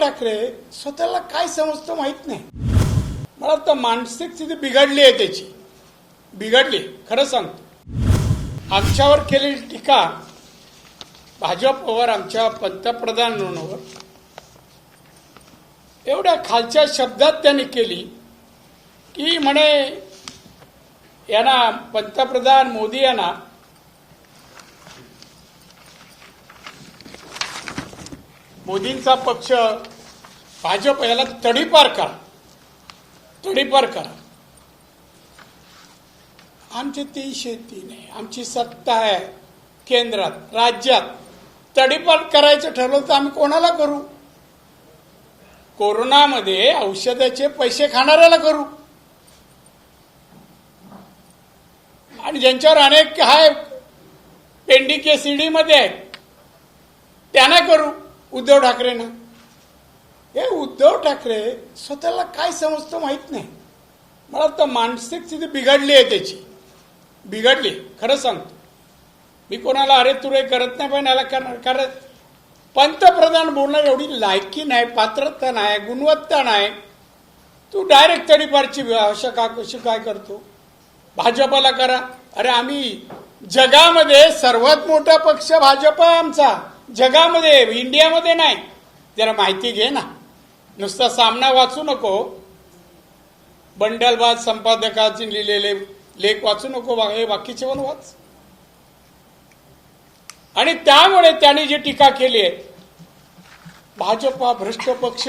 ठाकरे स्वतःला काय समजतो माहीत नाही. मला तर मानसिक स्थिती बिघडली आहे त्याची. बिघडली खरं सांगतो. आमच्यावर केलेली टीका भाजपवर आमच्या पंतप्रधानांवर एवढ्या खालच्या शब्दात त्यांनी केली की म्हणे यांना पंतप्रधान मोदी यांना मोदींचा पक्ष भाजप याला तडीपार करा. तडीपार करा. आमची ती शेती नाही. आमची सत्ता आहे केंद्रात राज्यात. तडीपार करायचं ठरवलं तर आम्ही कोणाला करू? कोरोनामध्ये औषधाचे पैसे खाणाऱ्याला करू? आणि ज्यांच्यावर अनेक हाय पेंडी के सीडी मध्ये आहेत त्यांना करू? उद्धव ठाकरेंना हे उद्धव ठाकरे स्वतःला काय समजतो माहीत नाही. मला तर मानसिक स्थिती बिघडली आहे त्याची. बिघडली खरं सांगतो. मी कोणाला अरे तुरे करत नाही पण याला करणार कारण पंतप्रधान बोलणार एवढी लायकी नाही पात्रता नाही गुणवत्ता नाही. तू डायरेक्ट तडीपारची भाषा का कशी काय करतो? भाजपाला करा. अरे आम्ही जगामध्ये सर्वात मोठा पक्ष भाजप आहे आमचा. जगामध्ये इंडियामध्ये नाही. जरा माहिती घे ना. नुसता सामना वाचू नको. बंडलबाज संपादकाचे लिहिलेले लेख वाचू नको हे बाकीचे पण वाच. आणि त्यामुळे त्यांनी जी टीका केली आहे भाजपा भ्रष्ट पक्ष